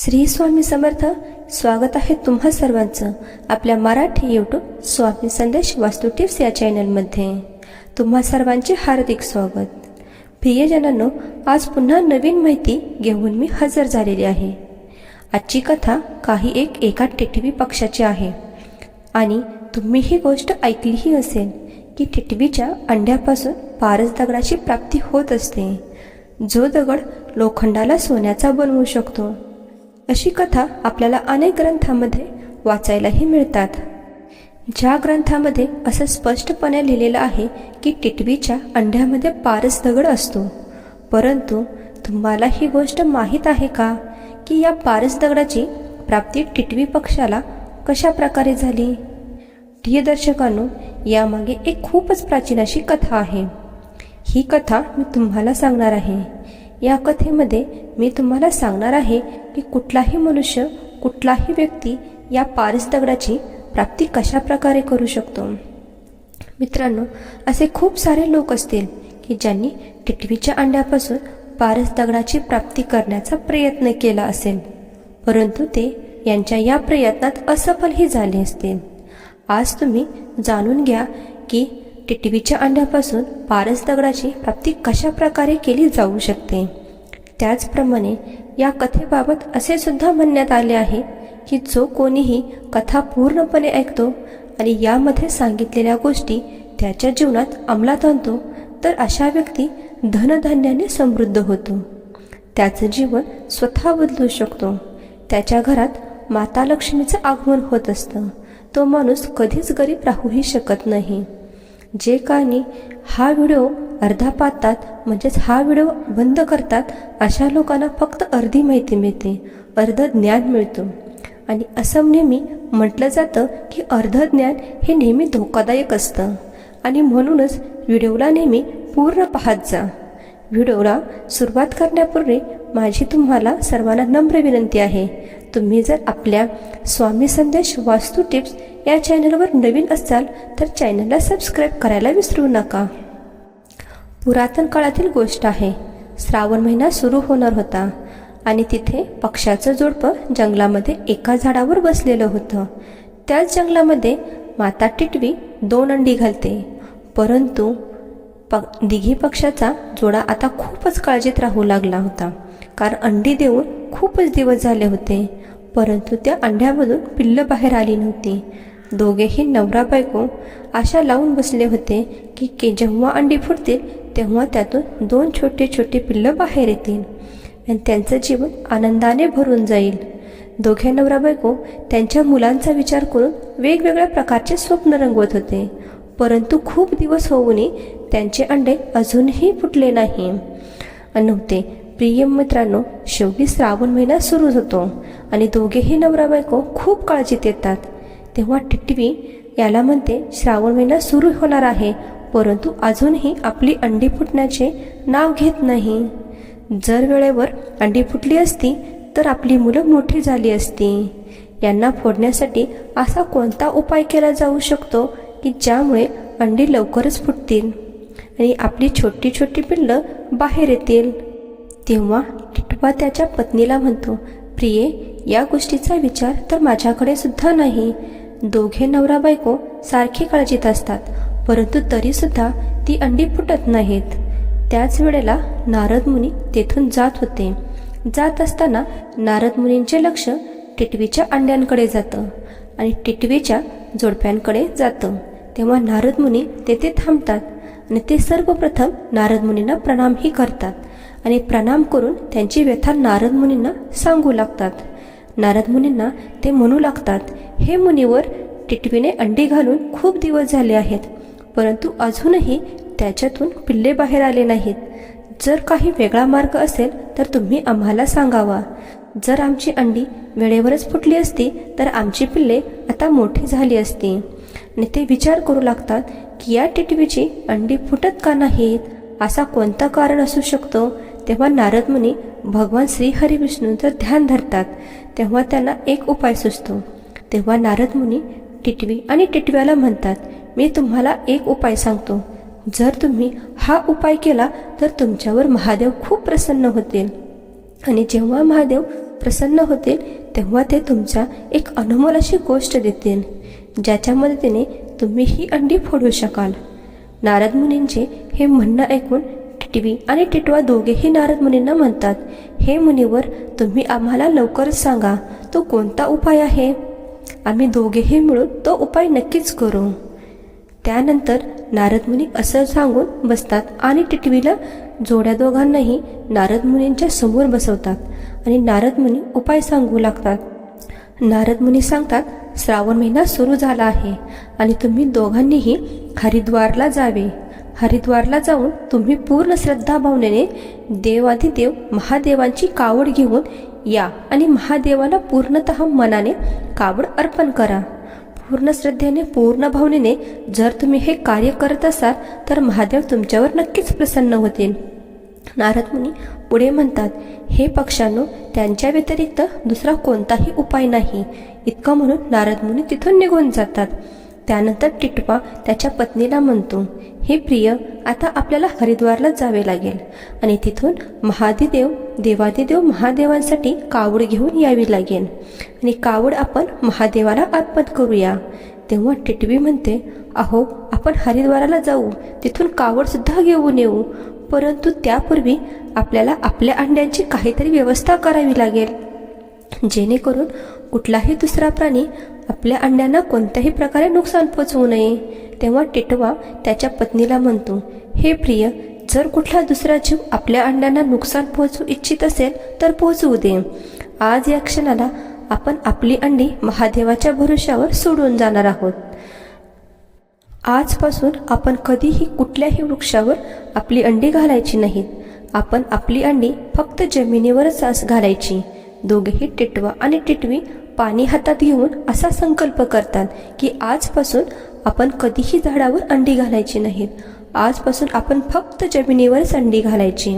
श्री स्वामी समर्थ स्वागत आहे तुम्हा सर्वांचं आपल्या मराठी यूट्यूब स्वामी संदेश वास्तू टिप्स या चॅनलमध्ये तुम्हा सर्वांचे हार्दिक स्वागत. प्रियजनांनो आज पुन्हा नवीन माहिती घेऊन मी हजर झालेली आहे. आजची कथा काही एक एका टिटवी पक्षाची आहे. आणि तुम्ही ही गोष्ट ऐकलीही असेल की टिटवीच्या अंड्यापासून पारस दगडाची प्राप्ती होत असते. जो दगड लोखंडाला सोन्याचा बनवू शकतो. अशी कथा आपल्याला अनेक ग्रंथांमध्ये वाचायलाही मिळतात. ज्या ग्रंथामध्ये असं स्पष्टपणे लिहिलेलं आहे की टिटवीच्या अंड्यामध्ये पारस दगड असतो. परंतु तुम्हाला ही गोष्ट माहीत आहे का? की या पारस दगडाची प्राप्ती टिटवी पक्षाला कशा प्रकारे झाली? प्रिय दर्शकांनो यामागे एक खूपच प्राचीन अशी कथा आहे. ही कथा मी तुम्हाला सांगणार आहे. या कथेमध्ये मी तुम्हाला सांगणार आहे की कुठलाही मनुष्य कुठलाही व्यक्ती या पारस दगडाची प्राप्ती कशा प्रकारे करू शकतो? मित्रांनो असे खूप सारे लोक असतील की ज्यांनी टिटवीच्या अंड्यापासून पारस दगडाची प्राप्ती करण्याचा प्रयत्न केला असेल. परंतु ते यांच्या या प्रयत्नात असफलही झाले असतील. आज तुम्ही जाणून घ्या की टिटवीच्या अंड्यापासून पारस दगडाची प्राप्ती कशा प्रकारे केली जाऊ शकते. त्याचप्रमाणे या कथेबाबत असे सुद्धा म्हणण्यात आले आहे की जो कोणीही कथा पूर्णपणे ऐकतो आणि यामध्ये सांगितलेल्या गोष्टी त्याच्या जीवनात अंमलात आणतो तर अशा व्यक्ती धनधान्याने समृद्ध होतो. त्याचं जीवन स्वतः बदलू शकतो. त्याच्या घरात माता लक्ष्मीचं आगमन होत असतं. तो माणूस कधीच गरीब राहूही शकत नाही. जे काही हा व्हिडिओ अर्धा पाहतात म्हणजेच हा व्हिडिओ बंद करतात अशा लोकांना फक्त अर्धी माहिती मिळते अर्ध ज्ञान मिळतो. आणि असं नेहमी म्हटलं जातं की अर्ध ज्ञान हे नेहमी धोकादायक असतं. आणि म्हणूनच व्हिडिओला नेहमी पूर्ण पाहत जा. व्हिडिओला सुरुवात करण्यापूर्वी माझी तुम्हाला सर्वांना नम्र विनंती आहे. तुम्ही जर आपल्या स्वामी संदेश वास्तू टिप्स या चॅनलवर नवीन असाल तर चॅनलला सबस्क्राईब करायला विसरू नका. पुरातन काळातील गोष्ट आहे. श्रावण महिना सुरू होणार होता आणि तिथे पक्षाचं जोडपं जंगलामध्ये एका झाडावर बसलेलं होतं. त्याच जंगलामध्ये माता टिटवी दोन अंडी घालते. परंतु प दिघी पक्षाचा जोडा आता खूपच काळजीत राहू लागला होता. कारण अंडी देऊन खूपच दिवस झाले होते. परंतु त्या अंड्यामधून पिल्लं बाहेर आली नव्हती. दोघेही नवरा बायको आशा लावून बसले होते की के जेव्हा अंडी फुटतील तेव्हा त्यातून दोन छोटे छोटे पिल्लं बाहेर येतील आणि त्यांचं जीवन आनंदाने भरून जाईल. दोघे नवरा बायको त्यांच्या मुलांचा विचार करून वेगवेगळ्या प्रकारचे स्वप्न रंगवत होते. परंतु खूप दिवस होऊनही त्यांचे अंडे अजूनही फुटले नाही. नव्हते प्रिय मित्रांनो शेवटी श्रावण महिना सुरू होतो आणि दोघेही नवरा बायको खूप काळजीत येतात. तेव्हा टिटवी याला म्हणते श्रावण महिना सुरू होणार आहे. परंतु अजूनही आपली अंडी फुटण्याचे नाव घेत नाही. जर वेळेवर अंडी फुटली असती तर आपली मुलं मोठी झाली असती. यांना फोडण्यासाठी असा कोणता उपाय केला जाऊ शकतो की ज्यामुळे अंडी लवकरच फुटतील आणि आपली छोटी छोटी पिल्लं बाहेर येतील? तेव्हा टिटवा त्याच्या पत्नीला म्हणतो प्रिये या गोष्टीचा विचार तर माझ्याकडे सुद्धा नाही. दोघे नवरा बायको सारखी काळजीत असतात. परंतु तरीसुद्धा ती अंडी फुटत नाहीत. त्याच वेळेला नारद मुनी तेथून जात होते. जात असताना नारद मुनींचे लक्ष टिटवीच्या अंड्यांकडे जातं आणि टिटवीच्या जोडप्यांकडे जातं. तेव्हा नारद मुनी तेथे थांबतात आणि ते सर्वप्रथम नारद मुनींना प्रणामही करतात आणि प्रणाम करून त्यांची व्यथा नारद मुनींना सांगू लागतात. नारद मुनींना ते म्हणू लागतात हे मुनीवर टिटवीने अंडी घालून खूप दिवस झाले आहेत. परंतु अजूनही त्याच्यातून पिल्ले बाहेर आले नाहीत. जर काही वेगळा मार्ग असेल तर तुम्ही आम्हाला सांगावा. जर आमची अंडी वेळेवरच फुटली असती तर आमची पिल्ले आता मोठी झाली असती. आणि ते विचार करू लागतात की या टिटवीची अंडी फुटत का नाहीत? असा कोणता कारण असू शकतो? तेव्हा नारद मुनी भगवान श्री हरिविष्णूंचं ध्यान धरतात. तेव्हा त्यांना एक उपाय सुचतो. तेव्हा नारद मुनी टिटवी आणि टिटव्याला म्हणतात मी तुम्हाला एक उपाय सांगतो. जर तुम्ही हा उपाय केला तर तुमच्यावर महादेव खूप प्रसन्न होतील. आणि जेव्हा महादेव प्रसन्न होतील तेव्हा ते तुमच्या एक अनमोल अशी गोष्ट देतील ज्याच्या मदतीने तुम्ही ही अंडी फोडू शकाल. नारद मुनींचे हे म्हणणं ऐकून टिटवी आणि टिटवा दोघेही नारद मुनींना म्हणतात हे मुनीवर तुम्ही आम्हाला लवकरच सांगा तो कोणता उपाय आहे? आम्ही दोघेही मिळून तो उपाय नक्कीच करू. त्यानंतर नारद मुनी असं सांगून बसतात आणि टिटवीला जोड्या दोघांनाही नारद मुनींच्या समोर बसवतात आणि नारद मुनी उपाय सांगू लागतात. नारद मुनी सांगतात श्रावण महिना सुरू झाला आहे आणि तुम्ही दोघांनीही हरिद्वारला जावे. हरिद्वारला जाऊन तुम्ही पूर्ण श्रद्धा भावनेने देवाधिदेव महादेवांची कावड घेऊन या आणि महादेवाला पूर्णतः मनाने कावड अर्पण करा. पूर्ण श्रद्धेने पूर्ण भावनेने जर तुम्ही हे कार्य करत असाल तर महादेव तुमच्यावर नक्कीच प्रसन्न होतील. नारद मुनी पुढे म्हणतात हे पक्षांनो त्यांच्या व्यतिरिक्त दुसरा कोणताही उपाय नाही. इतकं म्हणून नारद मुनी तिथून निघून जातात. त्यानंतर टिटवा त्याच्या पत्नीला म्हणतो हे प्रिय आता आपल्याला हरिद्वारला जावे लागेल. आणि तिथून महादिदेव देवादिदेव महादेवांसाठी कावड घेऊन यावी लागेल. आणि कावड आपण महादेवाला अर्पण करूया. तेव्हा टिटवी म्हणते अहो आपण हरिद्वाराला जाऊ. तिथून कावडसुद्धा घेऊन येऊ. परंतु त्यापूर्वी आपल्याला आपल्या अंड्यांची काहीतरी व्यवस्था करावी लागेल. जेणेकरून कुठलाही दुसरा प्राणी आपल्या अंड्यांना कोणत्याही प्रकारे नुकसान पोचवू नये तेव्हा टिटवा त्याच्या पत्नीला म्हणतो हे प्रिय जर कुठला दुसरा जीव आपल्या अंड्यांना नुकसान पोहोचू इच्छित असेल तर पोहोचवू दे. आज या क्षणाला आपण आपली अंडी महादेवाच्या भरोश्यावर सोडून जाणार आहोत. आजपासून आपण कधीही कुठल्याही वृक्षावर आपली अंडी घालायची नाहीत आपण आपली अंडी फक्त जमिनीवरच आस घालायची. दोघेही टिटवा आणि टिटवी पाणी हातात घेऊन असा संकल्प करतात की आजपासून आपण कधीही झाडावर अंडी घालायची नाहीत. आजपासून आपण फक्त जमिनीवरच अंडी घालायची.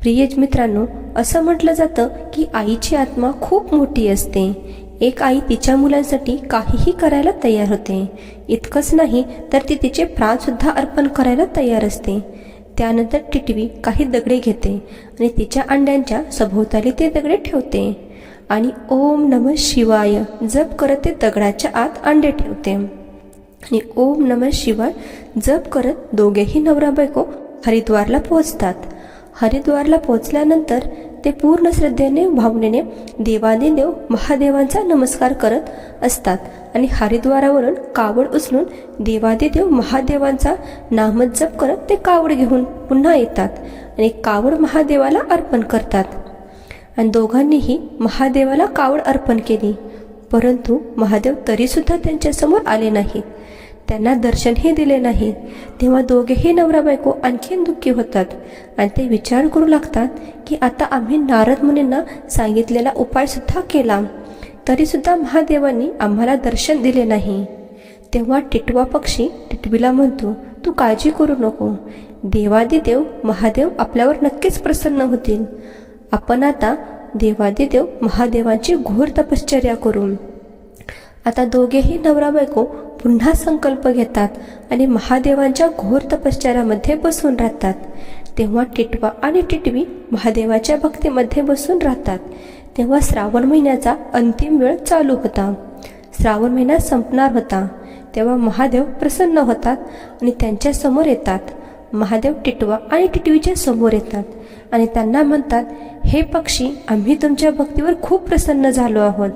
प्रिय मित्रांनो असं म्हटलं जातं की आईची आत्मा खूप मोठी असते. एक आई तिच्या मुलांसाठी काहीही करायला तयार होते. इतकंच नाही तर ती तिचे प्राणसुद्धा अर्पण करायला तयार असते. त्यानंतर टिटवी काही दगडे घेते आणि तिच्या अंड्यांच्या सभोवताली ते दगडे ठेवते. आणि ओम नम शिवाय जप करत ते दगडाच्या आत अंडे ठेवते. आणि ओम नम शिवाय जप करत दोघेही नवरा बायको हरिद्वारला पोहोचतात. हरिद्वारला पोहोचल्यानंतर ते पूर्ण श्रद्धेने भावनेने देवादिदेव महादेवांचा नमस्कार करत असतात. आणि हरिद्वारावरून कावड उचलून देवादिदेव महादेवांचा नामजप करत ते कावड घेऊन पुन्हा येतात. आणि कावड महादेवाला अर्पण करतात. आणि दोघांनीही महादेवाला कावड अर्पण केली. परंतु महादेव तरीसुद्धा त्यांच्यासमोर आले नाहीत त्यांना दर्शनही दिले नाही. तेव्हा दोघेही नवरा बायको आणखीन दुःखी होतात आणि ते विचार करू लागतात की आता आम्ही नारद मुनींना सांगितलेला उपायसुद्धा केला. तरीसुद्धा महादेवांनी आम्हाला दर्शन दिले नाही. तेव्हा टिटवा पक्षी टिटवीला म्हणतो तू काळजी करू नको. देवादिदेव महादेव आपल्यावर नक्कीच प्रसन्न होतील. आपण आता देवादिदेव महादेवांची घोर तपश्चर्या करू आता दोघेही नवरा बायको पुन्हा संकल्प घेतात आणि महादेवांच्या घोर तपश्चर्यामध्ये बसून राहतात. तेव्हा टिटवा आणि टिटवी महादेवाच्या भक्तीमध्ये बसून राहतात. तेव्हा श्रावण महिन्याचा अंतिम वेळ चालू होता. श्रावण महिना संपणार होता. तेव्हा महादेव प्रसन्न होतात आणि त्यांच्यासमोर येतात. महादेव टिटवा आणि टिटवीच्या समोर येतात. आणि त्यांना म्हणतात हे पक्षी आम्ही तुमच्या भक्तीवर खूप प्रसन्न झालो आहोत.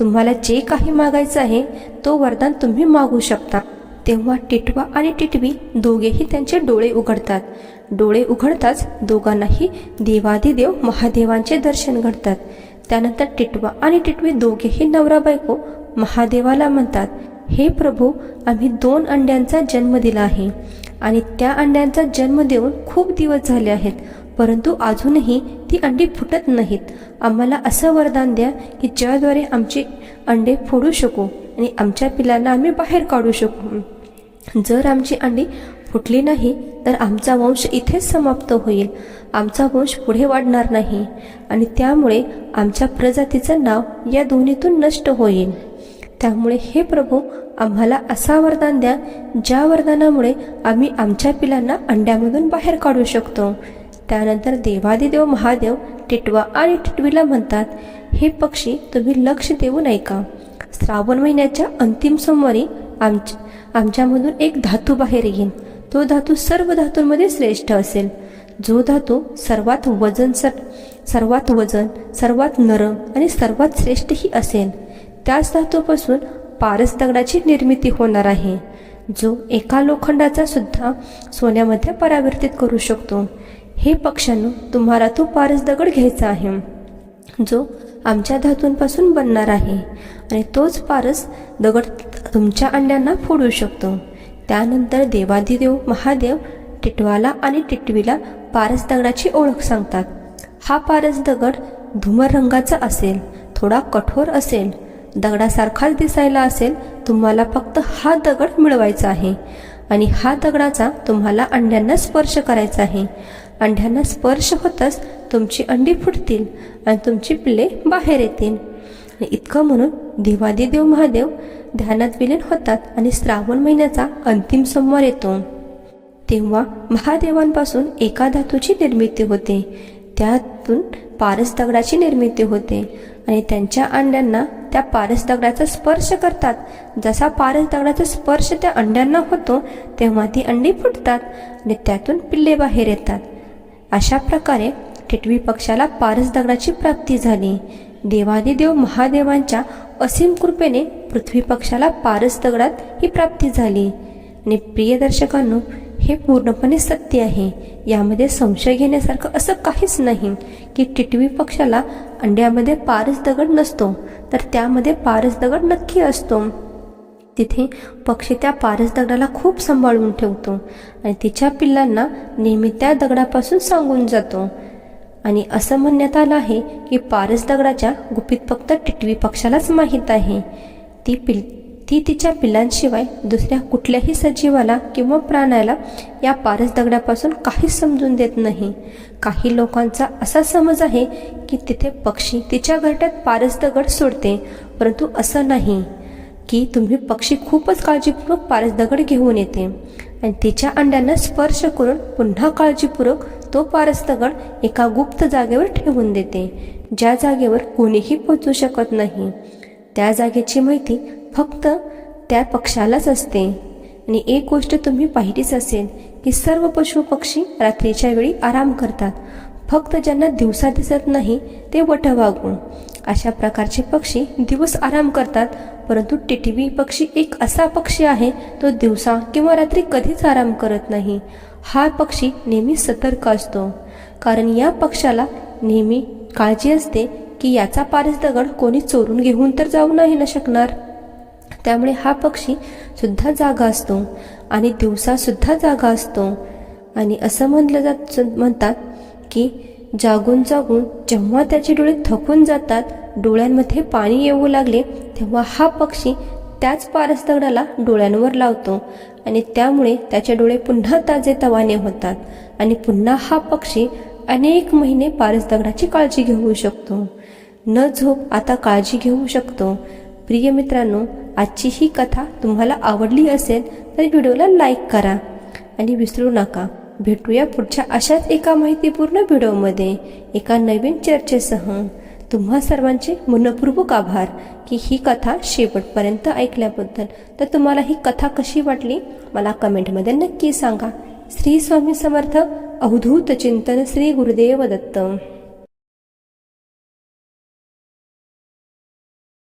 तुम्हाला जे काही मागायचं आहे तो वरदान तुम्ही मागू शकता. तेव्हा टिटवा आणि टिटवी दोघेही त्यांचे डोळे उघडतात. डोळे उघडताच दोघांनाही देवादिदेव महादेवांचे दर्शन घडतात. त्यानंतर टिटवा आणि टिटवी दोघेही नवरा बायको महादेवाला म्हणतात हे प्रभू आम्ही दोन अंड्यांचा जन्म दिला आहे आणि त्या अंड्यांचा जन्म देऊन खूप दिवस झाले आहेत. परंतु अजूनही ती अंडी फुटत नाहीत. आम्हाला असं वरदान द्या की ज्याद्वारे आमचे अंडे फोडू शकू आणि आमच्या पिलांना आम्ही बाहेर काढू शकू. जर आमची अंडी फुटली नाही तर आमचा वंश इथेच समाप्त होईल. आमचा वंश पुढे वाढणार नाही आणि त्यामुळे आमच्या प्रजातीचं नाव या दोन्हीतून नष्ट होईल. त्यामुळे हे प्रभू आम्हाला असा वरदान द्या ज्या वरदानामुळे आम्ही आमच्या पिलांना अंड्यामधून बाहेर काढू शकतो. त्यानंतर देवादिदेव महादेव टिटवा आणि टिटवीला म्हणतात हे पक्षी तुम्ही लक्ष देऊ नये का? श्रावण महिन्याच्या अंतिम सोमवारी आमच्या आमच्यामधून एक धातू बाहेर येईल तो धातू सर्व धातूंमध्ये श्रेष्ठ असेल. जो धातू सर्वात वजन सर सर्वात वजन सर्वात नरम आणि सर्वात श्रेष्ठही असेल त्याच धातूपासून पारस दगडाची निर्मिती होणार आहे. जो एका लोखंडाचा सुद्धा सोन्यामध्ये परावर्तित करू शकतो. हे पक्ष्यांनो तुम्हाला तो पारस दगड घ्यायचा आहे. जो आमच्या धातूंपासून बनणार आहे. आणि तोच पारस दगड तुमच्या अंड्यांना फोडू शकतो. त्यानंतर देवादिदेव महादेव टिटवाला आणि टिटवीला पारस दगडाची ओळख सांगतात. हा पारस दगड धुमर रंगाचा असेल थोडा कठोर असेल दगडासारखाच दिसायला असेल तुम्हाला फक्त हा दगड मिळवायचा आहे. आणि हा दगडाचा तुम्हाला अंड्यांना स्पर्श करायचा आहे. अंड्यांना स्पर्श होताच तुमची अंडी फुटतील आणि तुमची पिल्ले बाहेर येतील. आणि इतकं म्हणून देव महादेव ध्यानात विलीन होतात आणि श्रावण महिन्याचा अंतिम सोमवार येतो. तेव्हा महादेवांपासून एका धातूची निर्मिती होते. त्यातून पारस दगडाची निर्मिती होते. आणि त्यांच्या अंड्यांना त्या पारस दगडाचा स्पर्श करतात. जसा पारस दगडाचा स्पर्श त्या अंड्यांना होतो तेव्हा ती अंडी फुटतात आणि त्यातून पिल्ले बाहेर येतात. अशा प्रकारे टिटवी पक्षाला पारस दगडाची प्राप्ती झाली. देवादिदेव महादेवांच्या असीम कृपेने पृथ्वी पक्षाला पारस दगडात ही प्राप्ती झाली. आणि प्रिय दर्शकांनो हे पूर्णपणे सत्य आहे. यामध्ये संशय घेण्यासारखं असं काहीच नाही की टिटवी पक्षाला अंड्यामध्ये पारस दगड नसतो तर त्यामध्ये पारस दगड नक्की असतो. तिथे पक्षी त्या पारस दगडाला खूप सांभाळून ठेवतो आणि तिच्या पिल्लांना नेहमी त्या दगडापासून सांगून जातो. आणि असं म्हणण्यात आलं आहे की पारस दगडाच्या गुपित फक्त टिटवी पक्षालाच माहीत आहे. ती पिल ती तिच्या पिल्लांशिवाय दुसऱ्या कुठल्याही सजीवाला किंवा प्राण्याला या पारस दगडापासून काहीच समजून देत नाही. काही लोकांचा असा समज आहे की तिथे पक्षी तिच्या घरट्यात पारस दगड सोडते परंतु असं नाही. की तुम्ही पक्षी खूपच काळजीपूर्वक पारस दगड घेऊन येते. आणि तिच्या अंड्यांना स्पर्श करून पुन्हा काळजीपूर्वक तो पारस दगड एका गुप्त जागेवर ठेवून देते ज्या जागेवर कोणीही पोचू शकत नाही. त्या जागेची माहिती फक्त त्या पक्षालाच असते. आणि एक गोष्ट तुम्ही पाहिलीच असेल की सर्व पशु पक्षी रात्रीच्या वेळी आराम करतात. फक्त ज्यांना दिवसा दिसत नाही ते वटवागू अशा प्रकारचे पक्षी दिवस आराम करतात परंतु टिटवी पक्षी एक असा पक्षी आहे तो दिवसा किंवा रात्री कधीच आराम करत नाही. हा पक्षी नेहमी सतर्क असतो. कारण या पक्षाला नेहमी काळजी असते की याचा पारस दगड कोणी चोरून घेऊन तर जाऊ नाही ना शकणार. त्यामुळे हा पक्षी सुद्धा जागा असतो आणि दिवसा सुद्धा जागा असतो. आणि असं म्हणलं जात म्हणतात की जागून जागून जेव्हा त्याचे डोळे थकून जातात डोळ्यांमध्ये पाणी येऊ लागले तेव्हा हा पक्षी त्याच पारस दगडाला डोळ्यांवर लावतो. आणि त्यामुळे त्याचे डोळे पुन्हा ताजे तवाने होतात. आणि पुन्हा हा पक्षी अनेक महिने पारस दगडाची काळजी घेऊ शकतो. न झोप आता काळजी घेऊ शकतो. प्रिय मित्रांनो आजची ही कथा तुम्हाला आवडली असेल तर व्हिडिओला लाईक करा आणि विसरू नका. भेटूया पुढच्या अशाच एका माहितीपूर्ण व्हिडिओमध्ये एका नवीन चर्चेसह. तुम्हा सर्वांचे मनपूर्वक आभार की ही कथा शेवटपर्यंत ऐकल्याबद्दल. तर तुम्हाला ही कथा कशी वाटली? मला कमेंटमध्ये नक्की सांगा. श्री स्वामी समर्थ अवधूत चिंतन श्री गुरुदेव दत्त.